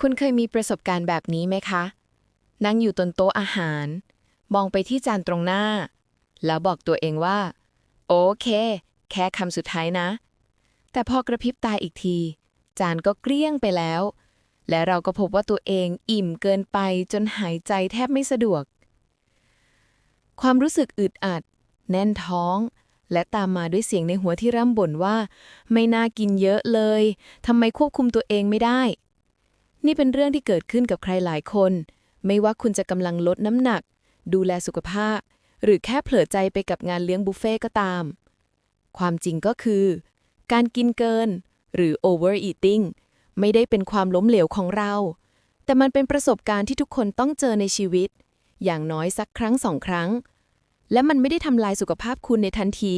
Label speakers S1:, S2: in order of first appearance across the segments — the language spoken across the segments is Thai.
S1: คุณเคยมีประสบการณ์แบบนี้ไหมคะ นั่งอยู่ตนโต๊ะอาหาร มองไปที่จานตรงหน้า แล้วบอกตัวเองว่า โอเค แค่คำสุดท้ายนะ แต่พอกระพริบตาอีกที จานก็เกลี้ยงไปแล้ว และเราก็พบว่าตัวเองอิ่มเกินไปจนหายใจแทบไม่สะดวก ความรู้สึกอึดอัด แน่นท้อง และตามมาด้วยเสียงในหัวที่ร่ำบ่นว่า ไม่น่ากินเยอะเลยทำไมควบคุมตัวเองไม่ได้ นี่เป็นเรื่องที่เกิดขึ้นกับใครหลายคน ไม่ว่าคุณจะกำลังลดน้ำหนัก ดูแลสุขภาพ หรือแค่เผลอใจไปกับงานเลี้ยงบุฟเฟ่ก็ตาม ความจริงก็คือ การกินเกิน หรือ overeating ไม่ได้เป็นความล้มเหลวของเรา แต่มันเป็นประสบการณ์ที่ทุกคนต้องเจอในชีวิต อย่างน้อยสักครั้งสองครั้ง และมันไม่ได้ทำลายสุขภาพคุณในทันที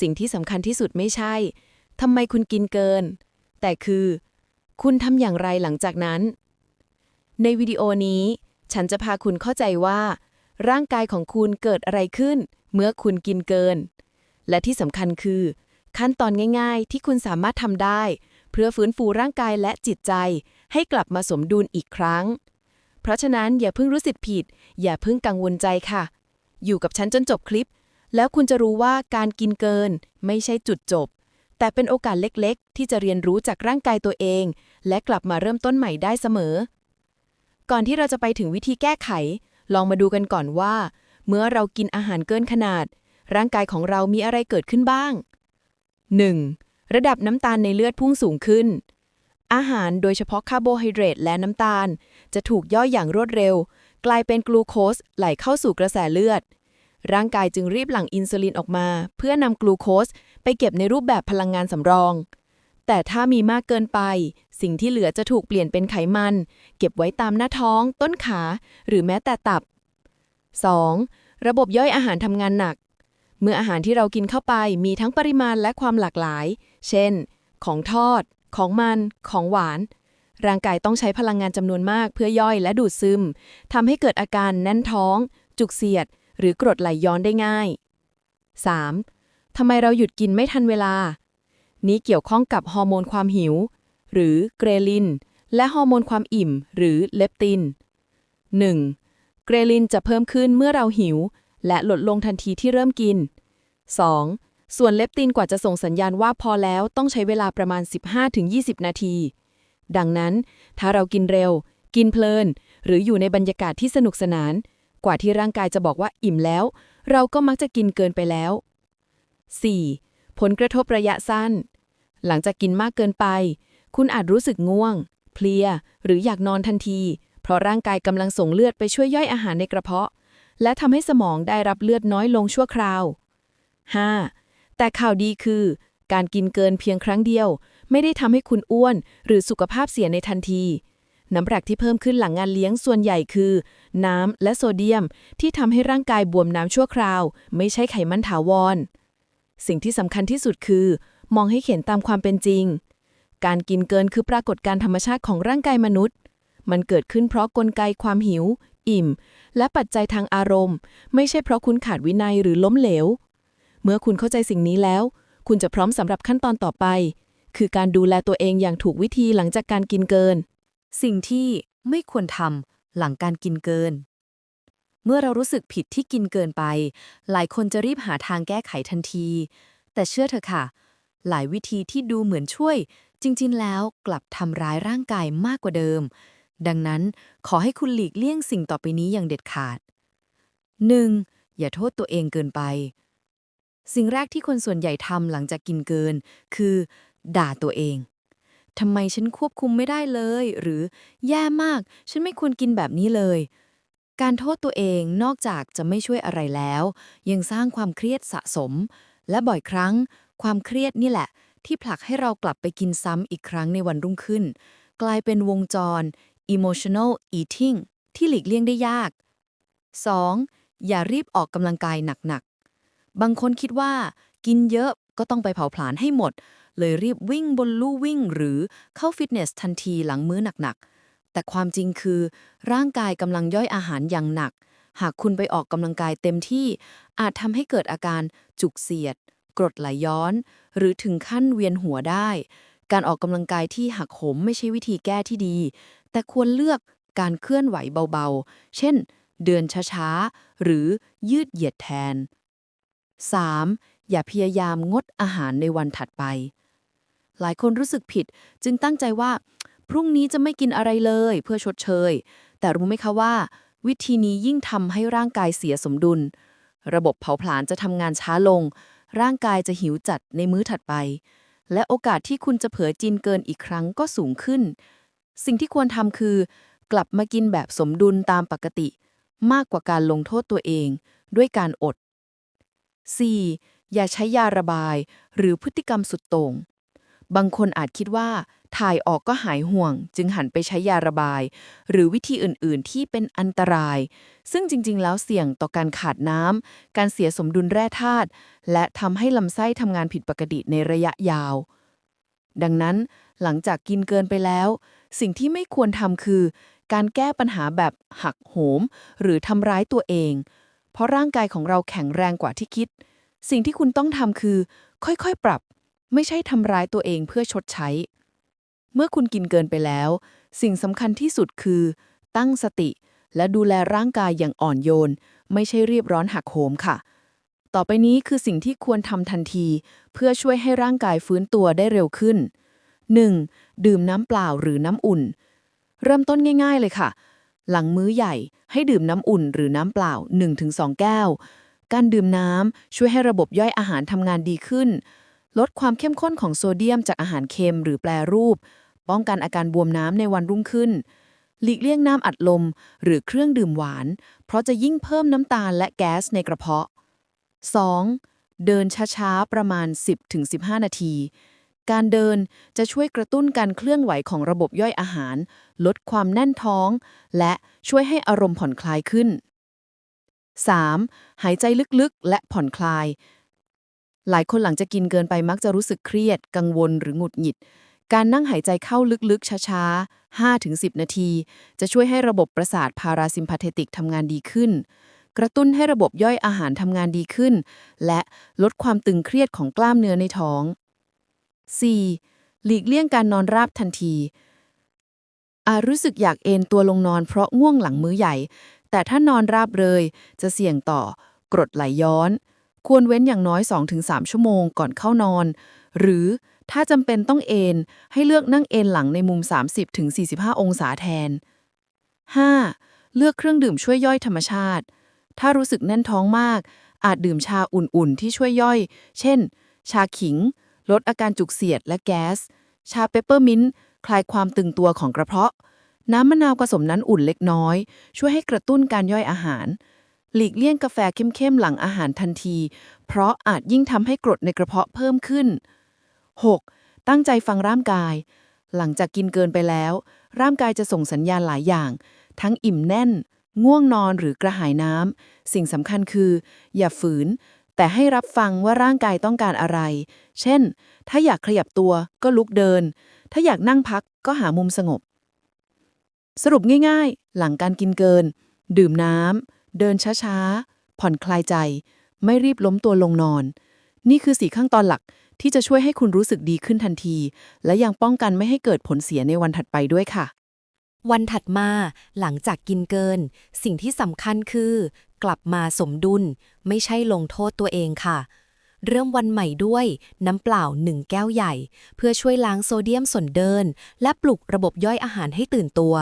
S1: สิ่งที่สำคัญที่สุดไม่ใช่ทำไมคุณกินเกิน แต่คือ คุณทำอย่างไรหลังจากนั้น ในวิดีโอนี้ ฉันจะพาคุณเข้าใจว่า ร่างกายของคุณเกิดอะไรขึ้น เมื่อคุณกินเกิน และที่สำคัญคือ ขั้นตอนง่าย ๆ ที่คุณสามารถทำได้ เพื่อฟื้นฟูร่างกายและจิตใจ ให้กลับมาสมดุลอีกครั้ง เพราะฉะนั้นอย่าเพิ่งรู้สึกผิด อย่าเพิ่งกังวลใจค่ะ อยู่กับฉันจนจบคลิป แล้วคุณจะรู้ว่าการกินเกิน ไม่ใช่จุดจบแต่เป็นโอกาสเล็กๆ ที่จะเรียนรู้จากร่างกายตัวเอง และกลับมาเริ่มต้นใหม่ได้เสมอ ก่อนที่เราจะไปถึงวิธีแก้ไข ลองมาดูกันก่อนว่า เมื่อเรากินอาหารเกินขนาด ร่างกายของเรามีอะไรเกิดขึ้นบ้าง 1. ระดับน้ำตาลในเลือดพุ่งสูงขึ้น อาหารโดยเฉพาะคาร์โบไฮเดรตและน้ำตาล จะถูกย่อยอย่างรวดเร็ว กลายเป็นกลูโคสไหลเข้าสู่กระแสเลือด ร่างกายจึงรีบหลั่งอินซูลินออกมา เพื่อนำกลูโคสไปเก็บในรูปแบบพลังงานสำรอง แต่ถ้ามีมากเกินไป สิ่งที่เหลือจะถูกเปลี่ยนเป็นไขมัน เก็บไว้ตามหน้าท้อง ต้นขา หรือแม้แต่ตับ 2. ระบบย่อยอาหารทำงานหนัก เมื่ออาหารที่เรากินเข้าไปมีทั้งปริมาณและความหลากหลาย เช่น ของทอด ของมัน ของหวาน ร่างกายต้องใช้พลังงานจำนวนมากเพื่อย่อยและดูดซึมทำให้เกิดอาการแน่นท้อง จุกเสียด หรือกรดไหลย้อนได้ง่าย 3. ทำไมเราหยุดกินไม่ทันเวลา นี้เกี่ยวข้องกับฮอร์โมนความหิว หรือเกรลิน และฮอร์โมนความอิ่ม หรือเลปติน 1. เกรลินจะเพิ่มขึ้นเมื่อเราหิว และลดลงทันทีที่เริ่มกิน 2. ส่วนเลปตินกว่าจะส่งสัญญาณว่าพอแล้วต้องใช้เวลาประมาณ 15-20 นาที ดังนั้น ถ้าเรากินเร็ว กินเพลิน หรืออยู่ในบรรยากาศที่สนุกสนาน กว่าที่ร่างกายจะบอกว่าอิ่มแล้ว เราก็มักจะกินเกินไปแล้ว 4. ผลกระทบระยะสั้น หลังจากกินมากเกินไป คุณอาจรู้สึกง่วง เพลีย หรืออยากนอนทันที เพราะร่างกายกำลังส่งเลือดไปช่วยย่อยอาหารในกระเพาะ และทำให้สมองได้รับเลือดน้อยลงชั่วคราว 5. แต่ข่าวดีคือ การกินเกินเพียงครั้งเดียว ไม่ได้ทำให้คุณอ้วน หรือสุขภาพเสียในทันทีน้ำหนักที่เพิ่มขึ้นหลังงานเลี้ยงส่วนใหญ่คือ น้ำและโซเดียม ที่ทำให้ร่างกายบวมน้ำชั่วคราว ไม่ใช่ไขมันถาวร สิ่งที่สำคัญที่สุดคือ มองให้เห็นตามความเป็นจริง การกินเกินคือปรากฏการธรรมชาติของร่างกายมนุษย์ มันเกิดขึ้นเพราะกลไกความหิว อิ่ม และปัจจัยทางอารมณ์ ไม่ใช่เพราะคุณขาดวินัยหรือล้มเหลว เมื่อคุณเข้าใจสิ่งนี้แล้ว คุณจะพร้อมสำหรับขั้นตอนต่อไป คือการดูแลตัวเองอย่างถูกวิธีหลังจากการกินเกิน
S2: สิ่งที่ไม่ควรทำหลังการกินเกิน เมื่อเรารู้สึกผิดที่กินเกินไป หลายคนจะรีบหาทางแก้ไขทันที แต่เชื่อเถอะค่ะ หลายวิธีที่ดูเหมือนช่วย จริง ๆ แล้วกลับทำร้ายร่างกายมากกว่าเดิม ดังนั้นขอให้คุณหลีกเลี่ยงสิ่งต่อไปนี้อย่างเด็ดขาด 1. อย่าโทษตัวเองเกินไป สิ่งแรกที่คนส่วนใหญ่ทำหลังจากกินเกิน คือ ด่าตัวเองทำไมฉันควบคุมไม่ได้เลย หรือแย่มาก ฉันไม่ควรกินแบบนี้เลย การโทษตัวเองนอกจากจะไม่ช่วยอะไรแล้ว ยังสร้างความเครียดสะสม และบ่อยครั้ง ความเครียดนี่แหละ ที่ผลักให้เรากลับไปกินซ้ำอีกครั้งในวันรุ่งขึ้น กลายเป็นวงจร emotional eating ที่หลีกเลี่ยงได้ยาก 2. อย่ารีบออกกำลังกายหนักๆ บางคนคิดว่า กินเยอะก็ต้องไปเผาผลาญให้หมด เลยรีบวิ่งบนลู่วิ่ง หรือเข้าฟิตเนสทันทีหลังมื้อหนักๆ แต่ความจริงคือ ร่างกายกำลังย่อยอาหารอย่างหนัก หากคุณไปออกกำลังกายเต็มที่ อาจทำให้เกิดอาการจุกเสียด กรดไหลย้อน หรือถึงขั้นเวียนหัวได้
S1: การออกกำลังกายที่หักโหมไม่ใช่วิธีแก้ที่ดี แต่ควรเลือกการเคลื่อนไหวเบาๆ เช่น เดินช้าๆ หรือยืดเหยียดแทน 3. อย่าพยายามงดอาหารในวันถัดไป หลายคนรู้สึกผิดจึงตั้งใจว่า พรุ่งนี้จะไม่กินอะไรเลยเพื่อชดเชย แต่รู้ไหมคะว่า วิธีนี้ยิ่งทำให้ร่างกายเสียสมดุล ระบบเผาผลาญจะทำงานช้าลง ร่างกายจะหิวจัดในมื้อถัดไป และโอกาสที่คุณจะเผลอกินเกินอีกครั้งก็สูงขึ้น สิ่งที่ควรทำคือ กลับมากินแบบสมดุลตามปกติ มากกว่าการลงโทษตัวเอง ด้วยการอด 4. อย่าใช้ยาระบาย หรือพฤติกรรมสุดโต่ง บางคนอาจคิดว่า ถ่ายออกก็หายห่วง จึงหันไปใช้ยาระบาย หรือวิธีอื่นๆ ที่เป็นอันตราย ซึ่งจริงๆ แล้วเสี่ยงต่อการขาดน้ำการเสียสมดุลแร่ธาตุและทำให้ลำไส้ทำงานผิดปกติในระยะยาว ดังนั้นหลังจากกินเกินไปแล้ว สิ่งที่ไม่ควรทำคือ การแก้ปัญหาแบบหักโหม หรือทำร้ายตัวเอง เพราะร่างกายของเราแข็งแรงกว่าที่คิด สิ่งที่คุณต้องทำคือ ค่อยๆ ปรับ ไม่ใช่ทำร้ายตัวเองเพื่อชดใช้ เมื่อคุณกินเกินไปแล้ว สิ่งสำคัญที่สุดคือ ตั้งสติ และดูแลร่างกายอย่างอ่อนโยน ไม่ใช่รีบร้อนหักโหมค่ะ ต่อไปนี้คือสิ่งที่ควรทำทันที เพื่อช่วยให้ร่างกายฟื้นตัวได้เร็วขึ้น 1. ดื่มน้ำเปล่าหรือน้ำอุ่น เริ่มต้นง่าย ๆเลยค่ะ หลังมื้อใหญ่ให้ดื่มน้ำอุ่นหรือน้ำเปล่า 1-2 แก้ว การดื่มน้ำช่วยให้ระบบย่อยอาหารทำงานดีขึ้น ลดความเข้มข้นของโซเดียมจากอาหารเค็มหรือแปรรูป ป้องกันอาการบวมน้ำในวันรุ่งขึ้น หลีกเลี่ยงน้ำอัดลม หรือเครื่องดื่มหวาน เพราะจะยิ่งเพิ่มน้ำตาลและแก๊สในกระเพาะ 2. เดินช้าๆ ประมาณ 10-15 นาที การเดินจะช่วยกระตุ้นการเคลื่อนไหวของระบบย่อยอาหาร ลดความแน่นท้อง และช่วยให้อารมณ์ผ่อนคลายขึ้น 3. หายใจลึกๆ และผ่อนคลาย หลายคนหลังจะกินเกินไปมักจะรู้สึกเครียด กังวลหรือหงุดหงิด การนั่งหายใจเข้าลึกๆ ช้าๆ 5-10 นาที จะช่วยให้ระบบประสาทพาราซิมพาเทติกทำงานดีขึ้น กระตุ้นให้ระบบย่อยอาหารทำงานดีขึ้น และลดความตึงเครียดของกล้ามเนื้อในท้อง 4. หลีกเลี่ยงการนอนราบทันทีอาจรู้สึกอยากเอนตัวลงนอนเพราะง่วงหลังมื้อใหญ่ แต่ถ้านอนราบเลย จะเสี่ยงต่อกรดไหลย้อน ควรเว้นอย่างน้อย 2-3 ชั่วโมงก่อนเข้านอน หรือ ถ้าจำเป็นต้องเอนให้เลือกนั่งเอนหลังในมุม 30-45 องศาแทน 5. เลือกเครื่องดื่มช่วยย่อยธรรมชาติ ถ้ารู้สึกแน่นท้องมาก อาจดื่มชาอุ่นๆ ที่ช่วยย่อย เช่น ชาขิง ลดอาการจุกเสียดและแก๊ส ชาเปปเปอร์มินต์คลายความตึงตัวของกระเพาะ น้ำมะนาวผสมน้ำอุ่นเล็กน้อย ช่วยให้กระตุ้นการย่อยอาหาร หลีกเลี่ยงกาแฟเข้มๆหลังอาหารทันที เพราะอาจยิ่งทำให้กรดในกระเพาะเพิ่มขึ้น 6. ตั้งใจฟังร่างกาย หลังจากกินเกินไปแล้ว ร่างกายจะส่งสัญญาณหลายอย่าง ทั้งอิ่มแน่น ง่วงนอนหรือกระหายน้ำ สิ่งสำคัญคือ อย่าฝืน แต่ให้รับฟังว่าร่างกายต้องการอะไร เช่น ถ้าอยากขยับตัวก็ลุกเดิน ถ้าอยากนั่งพักก็หามุมสงบ สรุปง่ายๆ หลังการกินเกิน ดื่มน้ำเดินช้าๆ ผ่อนคลายใจ ไม่รีบล้มตัวลงนอน นี่คือสีขั้นตอนหลัก ที่จะช่วยให้คุณรู้สึกดีขึ้นทันที และยังป้องกันไม่ให้เกิดผลเสียในวันถัดไปด้วยค่ะ
S3: วันถัดมาหลังจากกินเกิน สิ่งที่สำคัญคือ กลับมาสมดุล ไม่ใช่ลงโทษตัวเองค่ะ เริ่มวันใหม่ด้วยน้ำเปล่าหนึ่งแก้วใหญ่ เพื่อช่วยล้างโซเดียมส่วนเดิน และปลุกระบบย่อยอาหารให้ตื่นตัว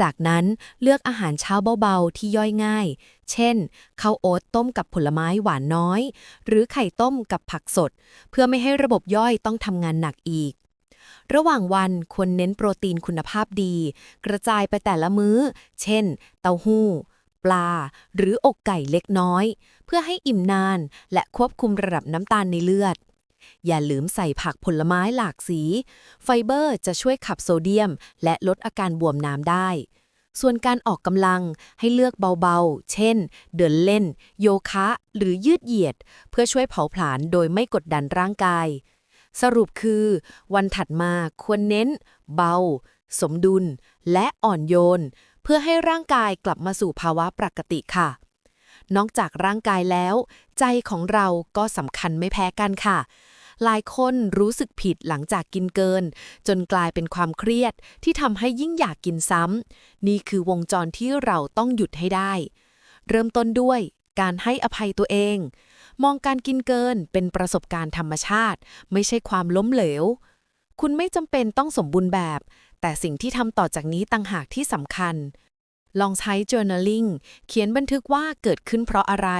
S3: จากนั้นเลือกอาหารเช้าเบาๆ ที่ย่อยง่าย เช่นข้าวโอ๊ตต้มกับผลไม้หวานน้อย หรือไข่ต้มกับผักสด เพื่อไม่ให้ระบบย่อยต้องทำงานหนักอีก ระหว่างวันควรเน้นโปรตีนคุณภาพดี กระจายไปแต่ละมื้อ เช่น เต้าหู้ ปลา หรืออกไก่เล็กน้อย เพื่อให้อิ่มนาน และควบคุมระดับน้ำตาลในเลือด อย่าลืมใส่ผักผลไม้หลากสี ไฟเบอร์จะช่วยขับโซเดียม และลดอาการบวมน้ำได้ ส่วนการออกกำลังให้เลือกเบาๆ เช่น เดินเล่น โยคะ หรือยืดเหยียด เพื่อช่วยเผาผลาญโดยไม่กดดันร่างกาย สรุปคือ วันถัดมาควรเน้น เบา สมดุล และอ่อนโยน เพื่อให้ร่างกายกลับมาสู่ภาวะปกติค่ะนอกจากร่างกายแล้ว ใจของเราก็สำคัญไม่แพ้กันค่ะ
S1: หลายคนรู้สึกผิดหลังจากกินเกิน จนกลายเป็นความเครียดที่ทำให้ยิ่งอยากกินซ้ำนี่คือวงจรที่เราต้องหยุดให้ได้ เริ่มต้นด้วยการให้อภัยตัวเอง มองการกินเกินเป็นประสบการณ์ธรรมชาติ ไม่ใช่ความล้มเหลว คุณไม่จำเป็นต้องสมบูรณ์แบบ แต่สิ่งที่ทำต่อจากนี้ต่างหากที่สำคัญ ลองใช้ journaling เขียนบันทึกว่าเกิดขึ้นเพราะอะไร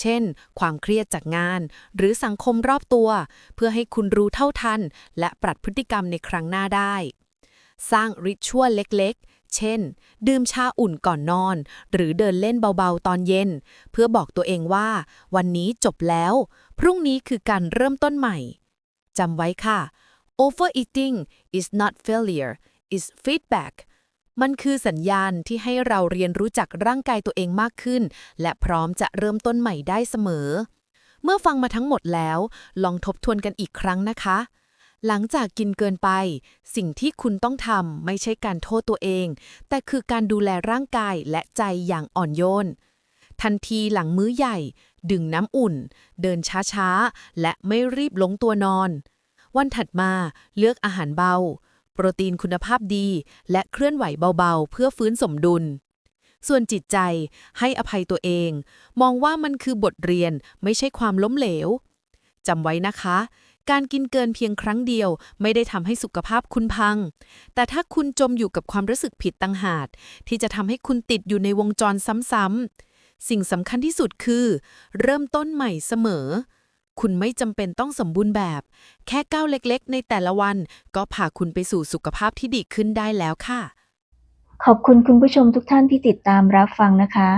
S1: เช่น ความเครียดจากงาน หรือสังคมรอบตัว เพื่อให้คุณรู้เท่าทัน และปรับพฤติกรรมในครั้งหน้าได้ สร้างริชวลเล็กๆ เช่น ดื่มชาอุ่นก่อนนอน หรือเดินเล่นเบาๆ ตอนเย็น เพื่อบอกตัวเองว่า วันนี้จบแล้ว พรุ่งนี้คือการเริ่มต้นใหม่ จำไว้ค่ะ overeating is not failure is feedback มันคือสัญญาณที่ให้เราเรียนรู้จักร่างกายตัวเองมากขึ้น และพร้อมจะเริ่มต้นใหม่ได้เสมอ เมื่อฟังมาทั้งหมดแล้ว ลองทบทวนกันอีกครั้งนะคะ หลังจากกินเกินไป สิ่งที่คุณต้องทำไม่ใช่การโทษตัวเอง แต่คือการดูแลร่างกายและใจอย่างอ่อนโยน ทันทีหลังมื้อใหญ่ดื่มน้ำอุ่น เดินช้าๆ และไม่รีบลงตัวนอน วันถัดมาเลือกอาหารเบา โปรตีนคุณภาพดี และเคลื่อนไหวเบาๆ เพื่อฟื้นสมดุล ส่วนจิตใจให้อภัยตัวเอง มองว่ามันคือบทเรียนไม่ใช่ความล้มเหลวจำไว้นะคะ การกินเกินเพียงครั้งเดียว ไม่ได้ทำให้สุขภาพคุณพัง แต่ถ้าคุณจมอยู่กับความรู้สึกผิดต่างหากที่จะทำให้คุณติดอยู่ในวงจรซ้ำๆสิ่งสำคัญที่สุดคือ เริ่มต้นใหม่เสมอ คุณไม่จำเป็นต้องสมบูรณ์แบบ แค่ก้าวเล็กๆ ในแต่ละวัน ก็พาคุณไปสู่สุขภาพที่ดีขึ้นได้แล้วค่ะ
S4: ขอบคุณคุณผู้ชมทุกท่านที่ติดตามรับฟังนะคะ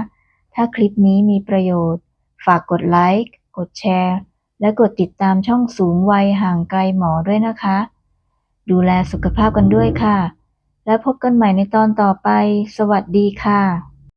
S4: ถ้าคลิปนี้มีประโยชน์ ฝากกดไลค์กดแชร์ และกดติดตามช่องสูงวัยห่างไกลหมอด้วยนะคะ ดูแลสุขภาพกันด้วยค่ะ แล้วพบกันใหม่ในตอนต่อไป สวัสดีค่ะ